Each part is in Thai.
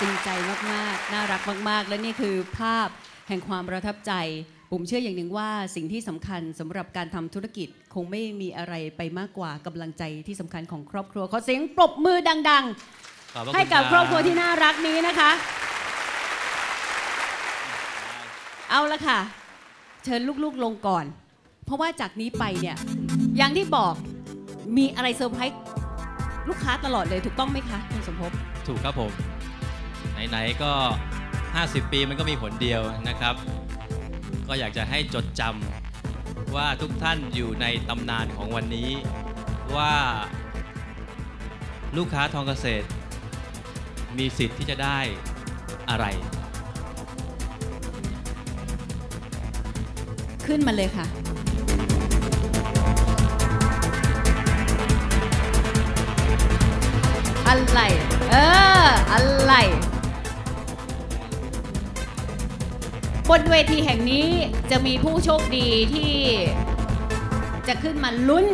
จริงใจมากๆ น่ารักมากๆ และนี่คือภาพแห่งความประทับใจ ผมเชื่ออย่างหนึ่งว่าสิ่งที่สำคัญสำหรับการทำธุรกิจคงไม่มีอะไรไปมากกว่ากำลังใจที่สำคัญของครอบครัว ขอเสียงปรบมือดังขอบพระๆให้กับณครอบครัวที่น่ารักนี้นะคะ เอาละค่ะ เชิญลูกๆลงก่อน เพราะว่าจากนี้ไปเนี่ยอย่างที่บอกมีอะไรเซอร์ไพรส์ลูกค้าตลอดเลยถูกต้องไหมคะคุณสมภพถูกครับผม ไหนๆก็ 50 ปีมันก็มีผลเดียวนะครับ ก็อยากจะให้จดจำว่าทุกท่านอยู่ในตำนานของวันนี้ ว่าลูกค้าทองเกษตร มีสิทธิ์ที่จะได้อะไร ขึ้นมาเลยค่ะอะไร เออ อะไร บนเวทีแห่งนี้จะมีผู้โชคดีที่จะขึ้นมาลุ้น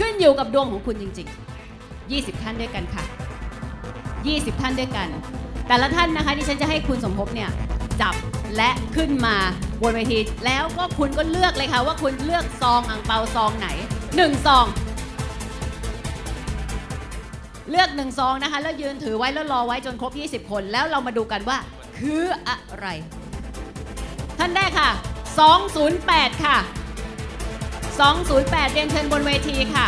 ขึ้นอยู่กับดวงของคุณจริง ๆ 20 ท่านด้วยกันค่ะ 20 ท่านด้วยกัน แต่ละท่านนะคะที่ฉันจะให้คุณสมภพเนี่ยจับและขึ้นมาบนเวทีแล้วก็คุณก็เลือกเลยค่ะ ว่าคุณเลือกซองอ่างเปาซองไหน1ซอง เลือกหนึ่งซองนะคะ แล้วยืนถือไว้แล้วรอไว้จนครบ 20 คน แล้วเรามาดูกันว่า คืออะไร ท่านแรกค่ะ 208 ค่ะ 208 เรียนเชิญบนเวทีค่ะ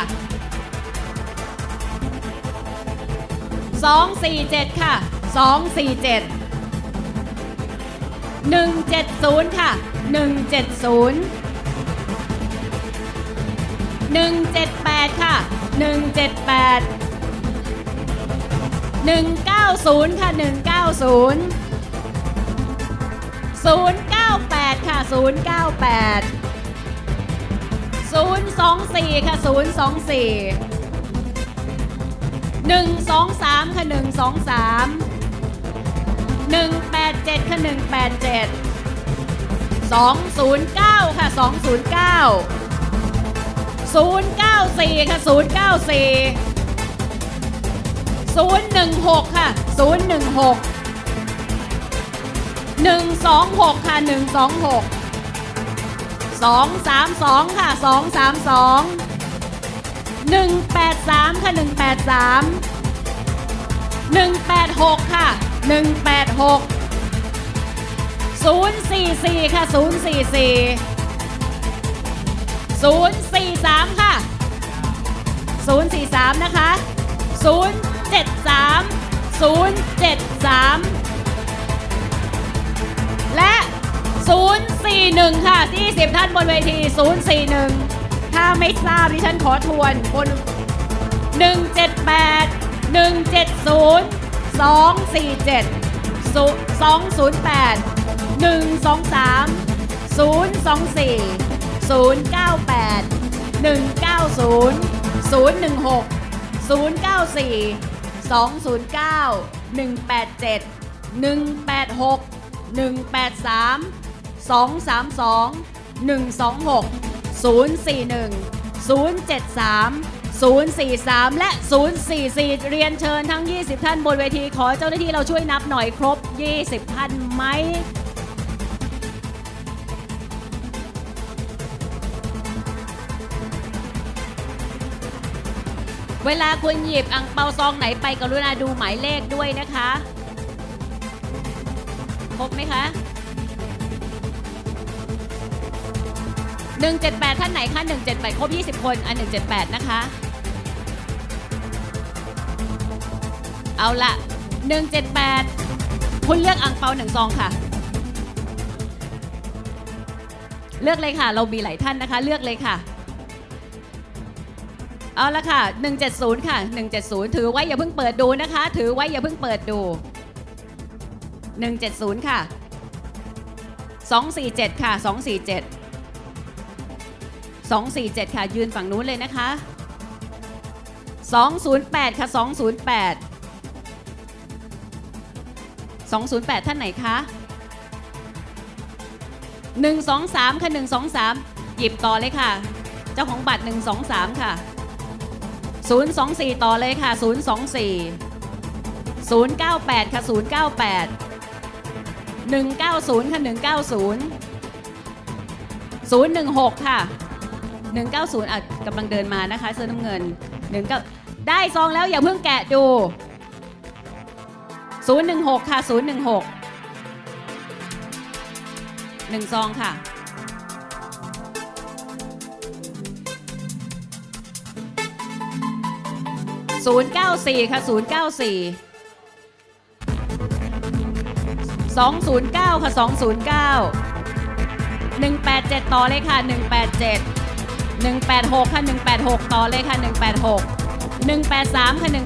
247 ค่ะ 247 170 ค่ะ 170 178 ค่ะ 178 190 ค่ะ 190 098 ค่ะ 098 024 ค่ะ 024 123 ค่ะ 123 187 ค่ะ 187 209 ค่ะ 209 094 ค่ะ 094 016 ค่ะ 016 126 ค่ะ 126 232 ค่ะ 232 183 ค่ะ 183 186 ค่ะ 186 044 ค่ะ 044 043 ค่ะ 043 นะคะ 073 073 041 ค่ะ 20 ท่านบนเวที 041 ถ้าไม่ทราบดิฉันขอทวนบน178 170 247 208 123 024 098 190 016 094 209 187 186 183 232 126 041 073 043 และ 044 เรียนเชิญทั้ง 20 ท่านบนเวที ขอเจ้าหน้าที่เราช่วยนับหน่อยครบ 20 ท่านไหม เวลาคุณหยิบอังเปาซองไหนไปกรุณาดูหมายเลขด้วยนะคะ ครบไหมคะ 178 ท่านไหนคะ 178 ครบ 20 คนอัน178 นะคะ เอาละ178 คุณเลือกอังเปาหนึ่งซองค่ะ เลือกเลยค่ะ เรามีหลายท่านนะคะ เลือกเลยค่ะ เอาละค่ะ 170 ค่ะ 170 ถือไว้อย่าเพิ่งเปิดดูนะคะ ถือไว้อย่าเพิ่งเปิดดู 170 ค่ะ 247 ค่ะ 247 247 ค่ะ ยืนฝั่งนู้นเลยนะคะ 208 ค่ะ 208 208 ท่านไหนคะ123 ค่ะ 123 หยิบต่อเลยค่ะ เจ้าของบัตร 123 ค่ะ 024 ต่อเลยค่ะ 024 098 ค่ะ 098 190 ค่ะ 190 016 ค่ะ 190อะกำลังเดินมานะคะเสื้อน้ำเงิน19ได้ซองแล้วอย่าเพิ่งแกะดู 016 ค่ะ 016 1 ซองค่ะ 094 ค่ะ 094 209 ค่ะ 209 187 ต่อเลยค่ะ 187 186 ค่ะ 186 ต่อเลยค่ะ 186 183 ค่ะ 183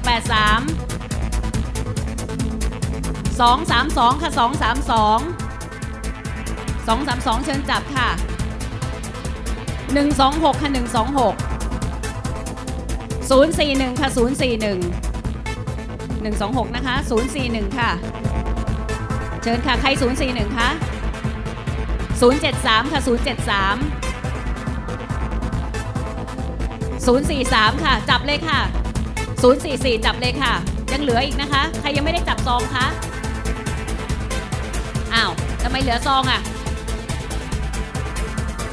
232 ค่ะ 232 232 เชิญจับค่ะ 126 ค่ะ 126 041 ค่ะ 041 126 นะคะ 041 ค่ะ เชิญค่ะ ใคร 041 คะ 073 ค่ะ 073 043 ค่ะ จับเลยค่ะ 044 จับเลยค่ะ ยังเหลืออีกนะคะ ใครยังไม่ได้จับซองคะ อ้าวทำไมเหลือซองอะ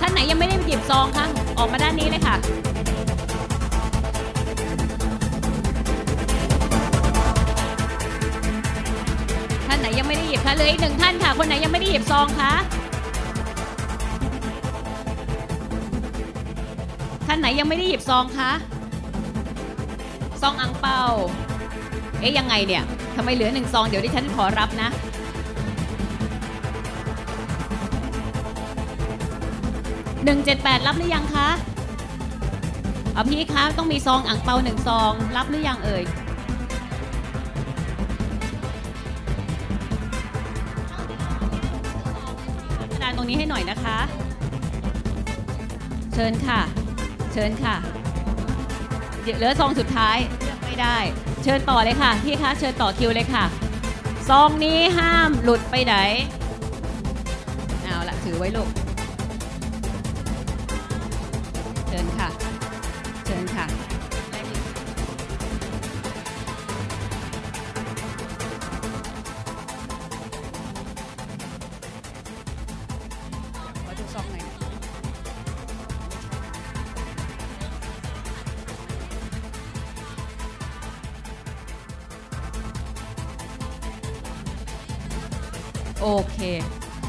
ท่านไหนยังไม่ได้หยิบซองคะ ออกมาด้านนี้เลยค่ะท่านไหนยังไม่ได้หยิบคะเหลยอีกหนึ่งท่านค่ะ คนไหนยังไม่ได้หยิบซองคะ ท่านไหนยังไม่ได้หยิบซองคะ ซองอังเปาเอ๊ยยังไงเนี่ยทำไมเหลือหนึ่งซอง เดี๋ยวดิฉันขอรับนะ หนึ่งเจ็ดแปดรับหรือยังคะเอาพี่คะต้องมีซองอ่างเปาหนึ่งซอง รับหรือยังเอ่ยกระดานตรงนี้ให้หน่อยนะคะ เชิญค่ะ เชิญค่ะเหลือซองสุดท้ายเลือกไม่ได้ เชิญต่อเลยค่ะพี่คะเชิญต่อคิวเลยค่ะซองนี้ห้ามหลุดไปไหนเอาละถือไว้ลูก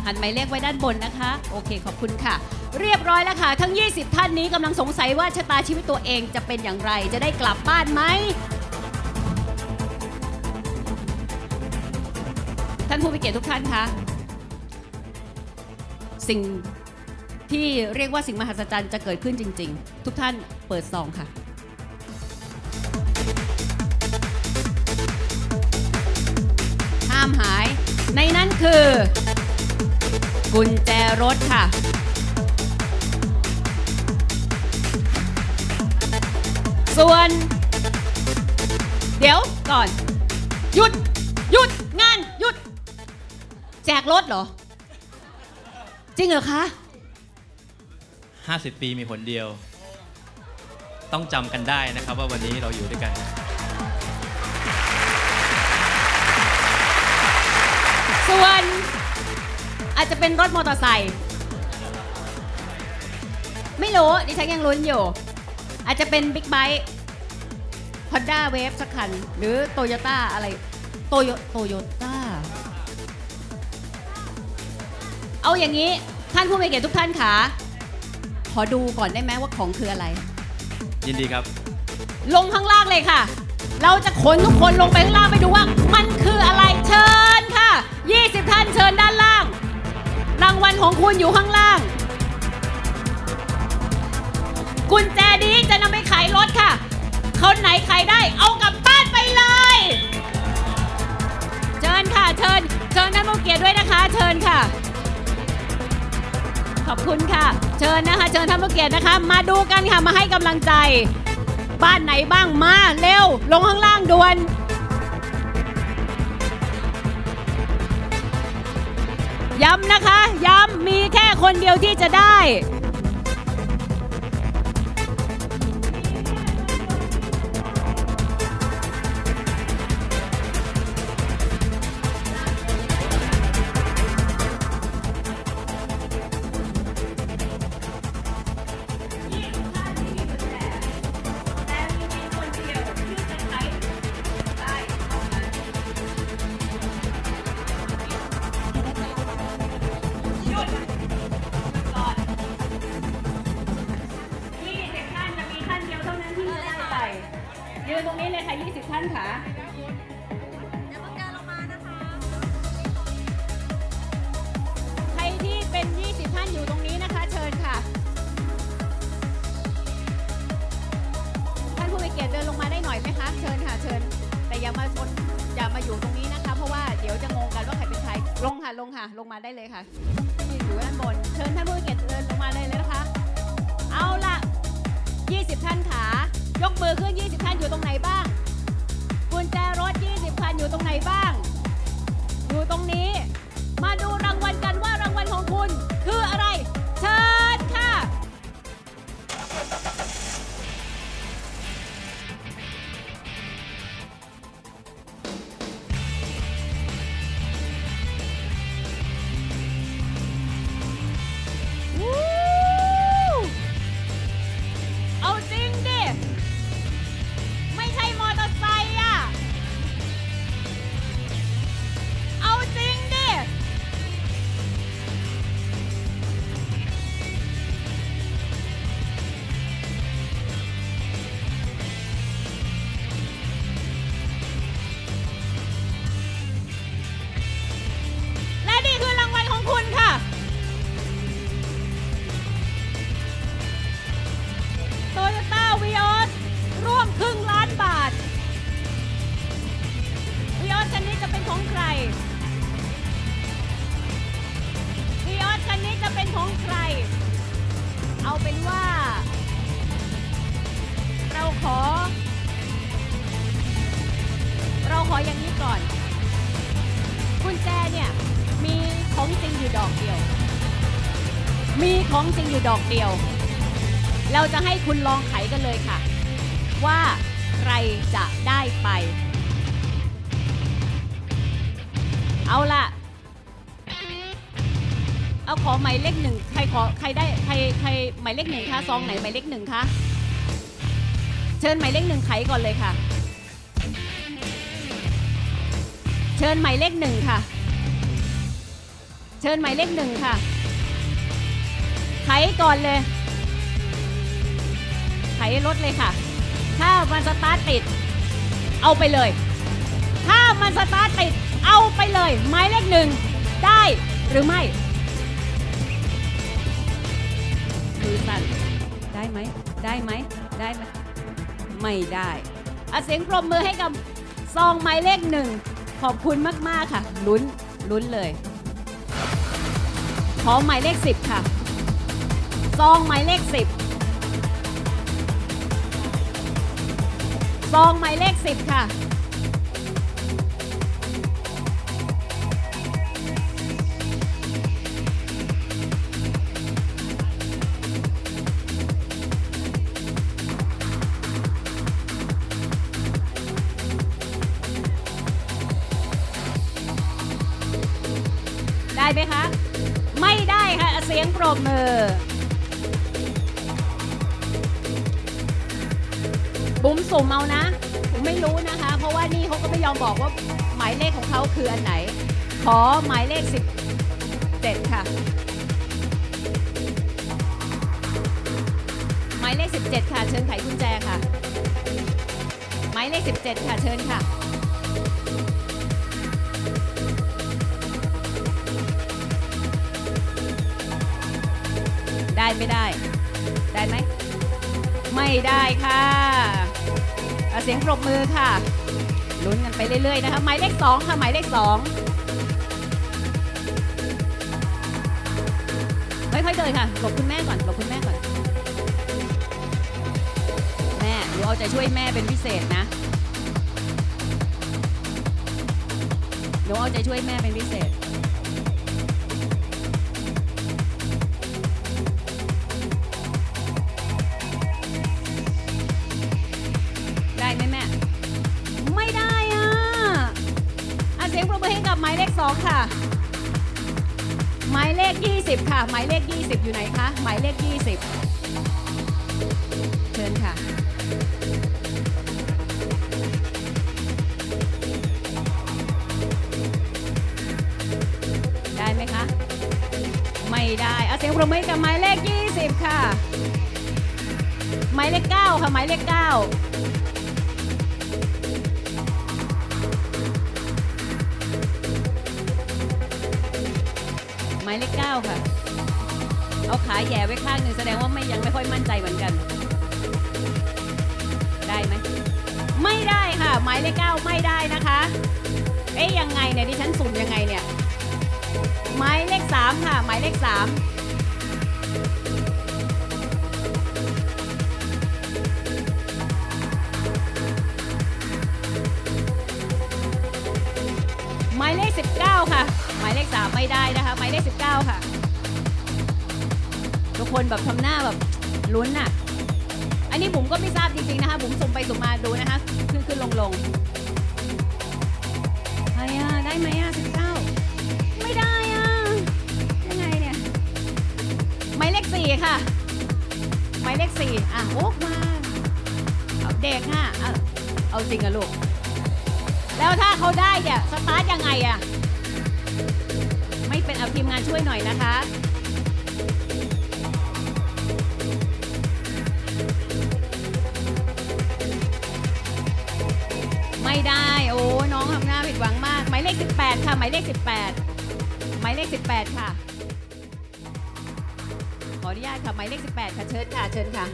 หันหมายเลขไว้ด้านบนนะคะ โอเคขอบคุณค่ะ เรียบร้อยแล้วค่ะ ทั้ง 20 ท่านนี้กำลังสงสัยว่าชะตาชีวิตตัวเองจะเป็นอย่างไร จะได้กลับบ้านไหมท่านผู้มีเกียรติทุกท่านคะสิ่งที่เรียกว่าสิ่งมหัศจรรย์จะเกิดขึ้นจริง ๆ ทุกท่านเปิดซองค่ะห้ามหาย ในนั้นคือ กุญแจรถค่ะ ส่วน เดี๋ยวก่อน หยุด หยุด งาน หยุด แจกรถเหรอ จริงเหรอคะ 50 ปีมีหนเดียว ต้องจำกันได้นะครับว่าวันนี้เราอยู่ด้วยกันส่วน อาจจะเป็นรถมอเตอร์ไซค์ไม่รู้ดิฉันยังลุ้นอยู่ อาจจะเป็นบิ๊กไบค์ฮอนด้าเวฟสักคัน หรือโตโยต้าอะไรโตโยโตโยต้าเอาอย่างนี้ท่านผู้มีเกียรติทุกท่านค่ะขอดูก่อนได้ไหมว่าของคืออะไร ยินดีครับ ลงข้างล่างเลยค่ะ เราจะขนทุกคนลงไปข้างล่างไปดูว่า มันคืออะไรเชิญค่ะ 20 ท่านเชิญด้านล่าง รางวัลของคุณอยู่ข้างล่าง กุญแจนี้จะนำไปขายรถค่ะ คนไหนขายได้เอากลับบ้านไปเลย เชิญค่ะ เชิญ เชิญท่านผู้เกียรติด้วยนะคะ เชิญค่ะ ขอบคุณค่ะ เชิญนะคะ เชิญท่านผู้เกียรตินะคะ มาดูกันค่ะ มาให้กำลังใจ บ้านไหนบ้าง มาเร็ว ลงข้างล่างด่วน ย้ำนะคะ ย้ำมีแค่คนเดียวที่จะได้ มาอยู่ตรงนี้นะคะ เพราะว่าเดี๋ยวจะงงกันว่าใครเป็นใครลงค่ะลงค่ะ ลงมาได้เลยค่ะที่อยู่ด้านบน เชิญท่านผู้เกียรติเดินลงมาเลยเลยนะคะ เอาล่ะ20 ท่านขายกมือขึ้น 20 ท่านอยู่ตรงไหนบ้างกุญแจรถ 20 คันอยู่ตรงไหนบ้าง อยู่ตรงนี้ มาดูรางวัลกันว่ารางวัลของคุณคืออะไรเชิญ เดียว เราจะให้คุณลองไขกันเลยค่ะ ว่าใครจะได้ไป เอาล่ะ เอาขอหมายเลขหนึ่งใครขอใครได้ใครใครหมายเลขหนึ่งคะซองไหนหมายเลขหนึ่งคะเชิญหมายเลขหนึ่งไขก่อนเลยค่ะ เชิญหมายเลขหนึ่งค่ะ เชิญหมายเลขหนึ่งค่ะ ไขก่อนเลยไขรถเลยค่ะ ถ้ามันสตาร์ทติด เอาไปเลย ถ้ามันสตาร์ทติด เอาไปเลย หมายเลขหนึ่งได้หรือไม่มือสั่นได้ไหม ได้ไหม ได้ไหม ไม่ได้อะเสียงปรบมือให้กับซองหมายเลขหนึ่ง ขอบคุณมาก ๆ ค่ะ ลุ้น ลุ้นเลย ขอหมายเลขสิบค่ะ ซองหมายเลขสิบซองหมายเลขสิบค่ะ ได้ไหมคะ ไม่ได้ค่ะ เสียงปรบมือ สุ่มเอานะ ผมไม่รู้นะคะ เพราะว่านี่เขาก็ไม่ยอมบอกว่าหมายเลขของเขาคืออันไหน ขอหมายเลข 17 ค่ะ หมายเลข 17 ค่ะ เชิญไขกุญแจค่ะ หมายเลข 17 ค่ะ เชิญค่ะได้ไม่ได้ ได้ไหม ไม่ได้ค่ะ เสียงปรบมือค่ะลุ้นกันไปเรื่อยๆนะคะหมายเลขสองค่ะหมายเลขสองค่อยๆเดินค่ะหลบคุณแม่ก่อนหลบคุณแม่ก่อน แม่หนูเอาใจช่วยแม่เป็นพิเศษนะหนูเอาใจช่วยแม่เป็นพิเศษ 20 ค่ะ หมายเลข 20 อยู่ไหนคะ หมายเลข 20 เชิญค่ะ ได้ไหมคะ ไม่ได้เอาเสียงปรบมือกับหมายเลข 20 ค่ะ หมายเลข 9 ค่ะ หมายเลข 9 มายเลขเก้าค่ะ เอาขาแย่ไว้ข้างหนึ่งแสดงว่าไม่ยังไม่ค่อยมั่นใจเหมือนกัน ได้ไหมไม่ได้ค่ะ หมายเลขเก้าไม่ได้นะคะ เอ๊ยยังไงเนี่ยดิฉันสุ่มยังไงเนี่ยหมายเลขสามค่ะ หมายเลขสามหมายเลข 19 ค่ะหมายเลข3 ไม่ได้นะคะหมายเลข19 ค่ะ ทุกคนแบบทำหน้าแบบลุ้นน่ะอันนี้บุ๋มก็ไม่ทราบจริงๆนะคะบุ๋มสุ่มไปสุ่มมาดูนะคะ ขึ้นขึ้นลงลงใครอะได้ไหมอะ19 ไม่ได้อะยังไงเนี่ยหมายเลข4ค่ะหมายเลข4อะโอ้มาเอาเด็กอะเอาจริงอะลูก แล้วถ้าเขาได้เนี่ยสตาร์ทยังไงอะ เอาทีมงานช่วยหน่อยนะคะไม่ได้ โอ้ น้องทำหน้าผิดหวังมาก หมายเลข 18 ค่ะ หมายเลข 18 หมายเลข 18 ค่ะ ขออนุญาตค่ะ หมายเลข 18 ค่ะ เชิญค่ะ เชิญค่ะ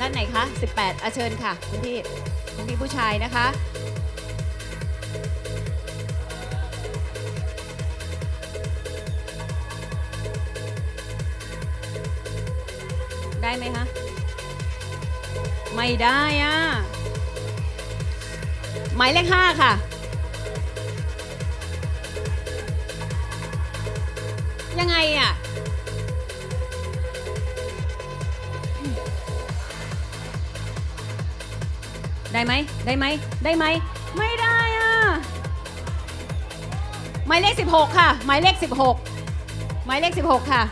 ด้านไหนคะ 18อะเชิญค่ะ คุณพี่ คุณพี่ผู้ชายนะคะ ได้ไหมคะ ไม่ได้อะ หมายเลขห้าค่ะ ยังไงอะ ได้ไหม ได้ไหม ได้ไหม ไม่ได้อะ หมายเลข 16 ค่ะ หมายเลข 16 หมายเลข 16 ค่ะ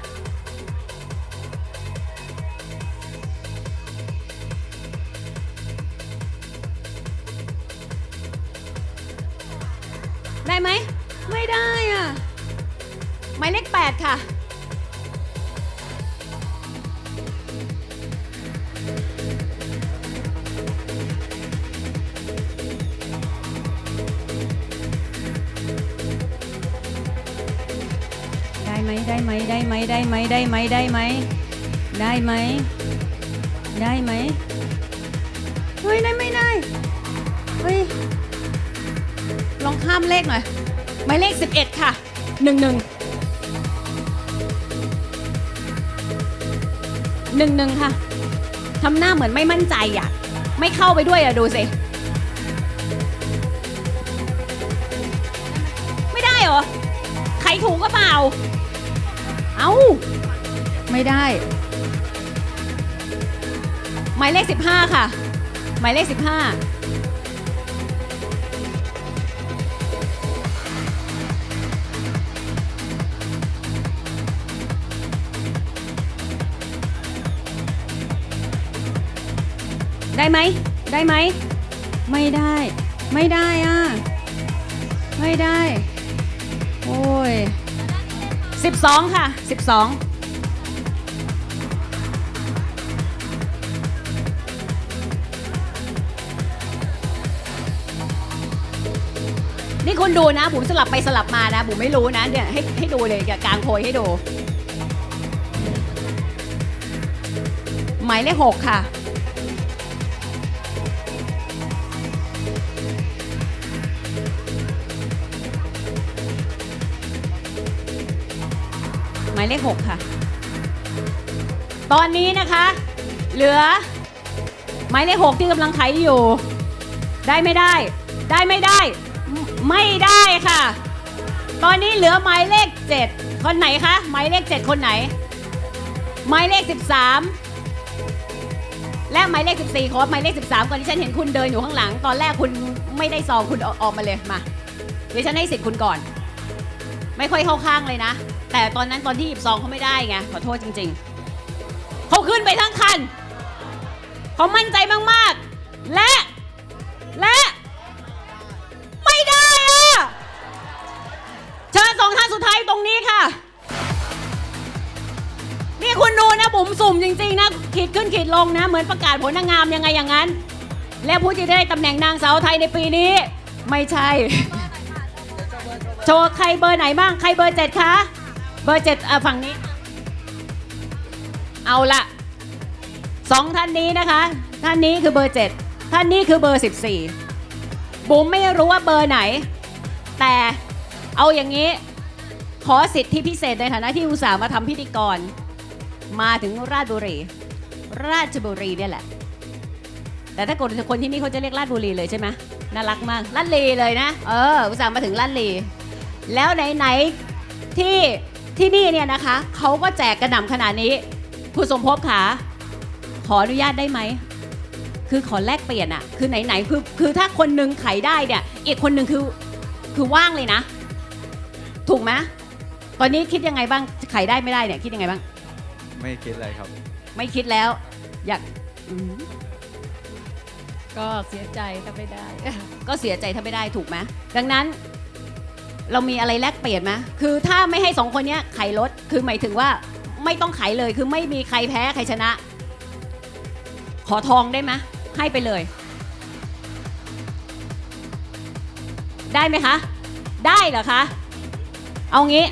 ได้ไหมได้ไหมได้ไหมได้ไหมได้ไหมได้ไหมได้ไหมเฮ้ยได้ไม่ได้เฮ้ยลองข้ามเลขหน่อยหมายเลข 11 ค่ะ1 1 1 1 ค่ะทำหน้าเหมือนไม่มั่นใจอะ ไม่เข้าไปด้วยอะ ดูสิ ไม่ได้เหรอ ใครถูกก็เปล่า เอ้า ไม่ได้ หมายเลข 15 ค่ะ หมายเลข 15ได้ไหม ได้ไหม ไม่ได้ ไม่ได้อะ ไม่ได้ โอ้ย 12 ค่ะ 12นี่คุณดูนะบุ๋มสลับไปสลับมานะบุ๋มไม่รู้นะเนี่ยให้ให้ดูเลยกับกลางโพยให้ดู หมายเลขหกค่ะ มายเลขหกค่ะ ตอนนี้นะคะ เหลือหมายเลขหกที่กำลังไขอยู่ ได้ไม่ได้ ได้ไม่ได้ ไม่ได้ค่ะ ตอนนี้เหลือหมายเลข 7 คนไหนคะหมายเลข 7 คนไหน หมายเลข 13 และหมายเลข 14ขอหมายเลข 13 ก่อนที่ฉันเห็นคุณเดินอยู่ข้างหลัง ตอนแรกคุณไม่ได้ซองคุณออกมาเลยมาเดี๋ยวฉันให้สิทธิ์คุณก่อน ไม่ค่อยเข้าข้างเลยนะ แต่ตอนนั้นตอนที่หยิบซองเขาไม่ได้ไงขอโทษจริง ๆ เขาขึ้นไปทั้งคันเขามั่นใจมากๆ และ และ ไม่ได้อะเชิญสองท่านสุดท้ายตรงนี้ค่ะ นี่คุณดูนะบุ๋มสุ่มจริง ๆ นะ ขีดขึ้นขีดลงนะ เหมือนประกาศผลนางงามยังไงอย่างนั้น และผู้ที่ได้ตำแหน่งนางสาวไทยในปีนี้ ไม่ใช่โชว์ใครเบอร์ไหนบ้าง ใครเบอร์เจ็ดคะ เบอร์เจ็ดฝั่งนี้ เอาละสองท่านนี้นะคะ ท่านนี้คือเบอร์เจ็ดท่านนี้คือเบอร์สิบสี่บุ๋มไม่รู้ว่าเบอร์ไหน แต่เอาอย่างนี้ ขอสิทธิพิเศษในฐานะที่อุตส่าห์มาทำพิธีกร มาถึงราชบุรี ราชบุรีเนี่ยแหละ แต่ถ้าคนคนที่นี่เขาจะเรียกราชบุรีเลยใช่ไหมน่ารักมากลาดลีเลยนะ เออ อุตส่าห์มาถึงลาดลี แล้วไหน ๆ ที่ ที่นี่เนี่ยนะคะเขาก็แจกกระหน่ำขนาดนี้ คุณสมภพขาขออนุญาตได้ไหมคือขอแลกเปลี่ยนอะคือไหนๆคือคือถ้าคนหนึงไขได้เนี่ยอีกคนหนึ่งคือคือว่างเลยนะ ถูกไหมตอนนี้คิดยังไงบ้างไขได้ไม่ได้เนี่ยคิดยังไงบ้าง ไม่คิดอะไรครับ ไม่คิดแล้ว อยากอืมก็เสียใจถ้าไม่ได้ ก็เสียใจถ้าไม่ได้ถูกไหมดังนั้น เรามีอะไรแลกเปลี่ยนไหมคือถ้าไม่ให้สองคนเนี้ยไขรถคือหมายถึงว่าไม่ต้องไขเลยคือไม่มีใครแพ้ใครชนะ ขอทองได้ไหมให้ไปเลย ได้ไหมคะ ได้เหรอคะ เอางี้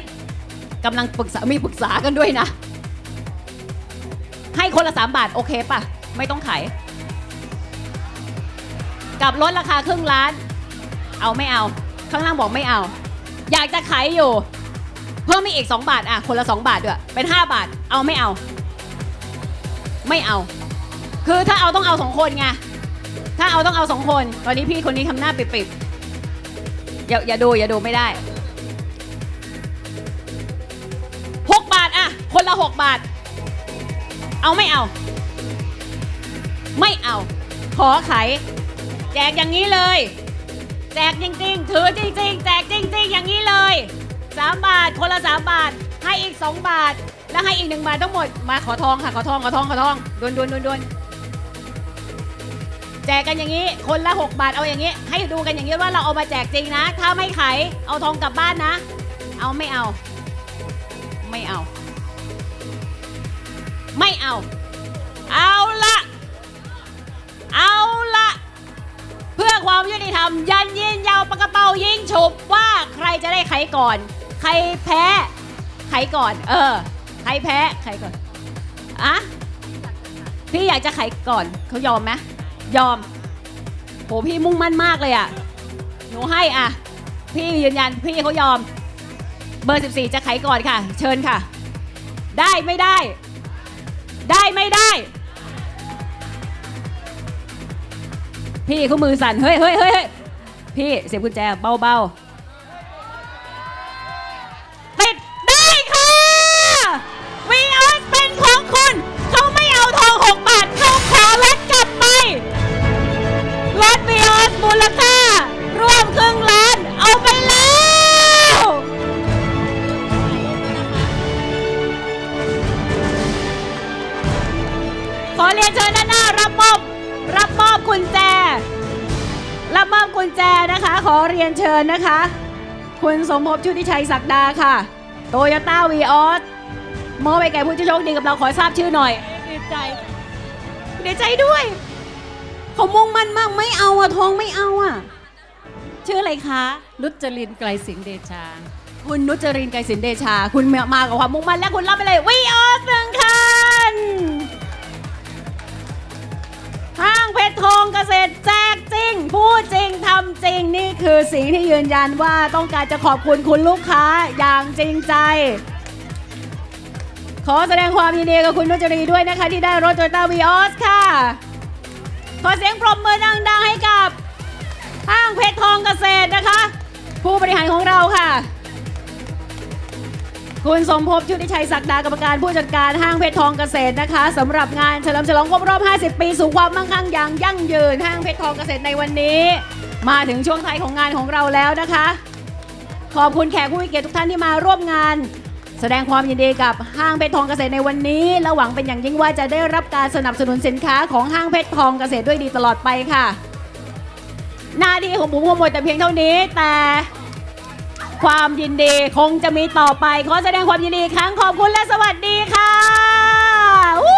กำลังปรึกษามีปรึกษากันด้วยนะ ให้คนละสามบาท โอเคปะไม่ต้องไขกับลดราคาครึ่งล้าน เอาไม่เอา ข้างล่างบอกไม่เอา อยากจะขายอยู่ เพิ่มมีอีก 2 บาทอะคนละ 2 บาทด้วยเป็น 5 บาทเอาไม่เอา ไม่เอา คือถ้าเอาต้องเอาสองคนไงถ้าเอาต้องเอาสองคน ตอนนี้พี่คนนี้ทำหน้าปิดๆอย่าอย่าดูอย่าดูไม่ได้6บาทอะคนละ6บาท เอาไม่เอา ไม่เอา ขอไขแจกอย่างนี้เลย จกจริง ๆ ถือจริง ๆ แจกจริง ๆ อย่างนี้เลย 3 บาท คนละ 3 บาท ให้อีก 2 บาท แล้วให้อีก 1 บาททั้งหมด มาขอทองค่ะ ขอทอง ขอทอง ขอทองดวนดวนดวนดวนแจกกันอย่างนี้ คนละ 6 บาท เอาอย่างนี้ ให้ดูกันอย่างนี้ว่าเราเอามาแจกจริงนะ ถ้าไม่ไขเอาทองกลับบ้านนะ เอาไม่เอา ไม่เอา ไม่เอา เอาละเอา เพื่อความยุติธรรมยันยินยาวปากกระเป๋ายิงฉุบว่าใครจะได้ไขก่อน ใครแพ้ไขก่อน เออ ใครแพ้ไขก่อนอะพี่อยากจะไขก่อนเขายอมไหมยอมโหพี่มุ่งมั่นมากเลยอะหนูให้อะพี่ยืนยันพี่เขายอม เบอร์ 14 จะไขก่อนค่ะ เชิญค่ะ ได้ไม่ได้ ได้ไม่ได้ พี่เขามือสั่นเฮ้ยเฮ้ยเฮ้ยพี่เสียบกุญแจเบาเบาๆ ญนะคะ คุณสมภพชุติชัยศักดาค่ะ โตโยต้าวีออสมอบไปแก่ผู้โชคดีกับเราขอทราบชื่อหน่อยดีใจดีใจด้วยเขามุ่งมั่นมากไม่เอาอะทองไม่เอาอะชื่ออะไรคะนุจรินไกลสิงห์เดชา คุณนุจรินทร์ไกรสินเดชา คุณมากับความมุ่งมั่นและคุณรับไปเลยวีออสหนึ่งคัน ห้างเพชรทองเกษตรแจกจริง พูดจริงทำจริงนี่คือสิ่งที่ยืนยันว่าต้องการจะขอบคุณคุณลูกค้าอย่างจริงใจ ขอแสดงความยินดีกับคุณนุจรีด้วยนะคะ ที่ได้รถโตโยต้าวีออสค่ะ ขอเสียงปรบมือดังๆให้กับห้างเพชรทองเกษตรนะคะ ผู้บริหารของเราค่ะ คุณสมภพชุติชัยศักดากรรมการผู้จัดการห้างเพชรทองเกษตรนะคะสำหรับงานเฉลิมฉลองครบรอบ 50 ปีสู่ความมั่งคั่งอย่างยั่งยืนห้างเพชรทองเกษตรในวันนี้ มาถึงช่วงท้ายของงานของเราแล้วนะคะ ขอบคุณแขกผู้มีเกียรติทุกท่านที่มาร่วมงาน แสดงความยินดีกับห้างเพชรทองเกษตรในวันนี้และหวังเป็นอย่างยิ่งว่าจะได้รับการสนับสนุนสินค้าของห้างเพชรทองเกษตรด้วยดีตลอดไปค่ะหน้าที่ของผมคงหมดแต่เพียงเท่านี้แต่ ความยินดีคงจะมีต่อไป ขอแสดงความยินดีครั้งขอบคุณและสวัสดีค่ะ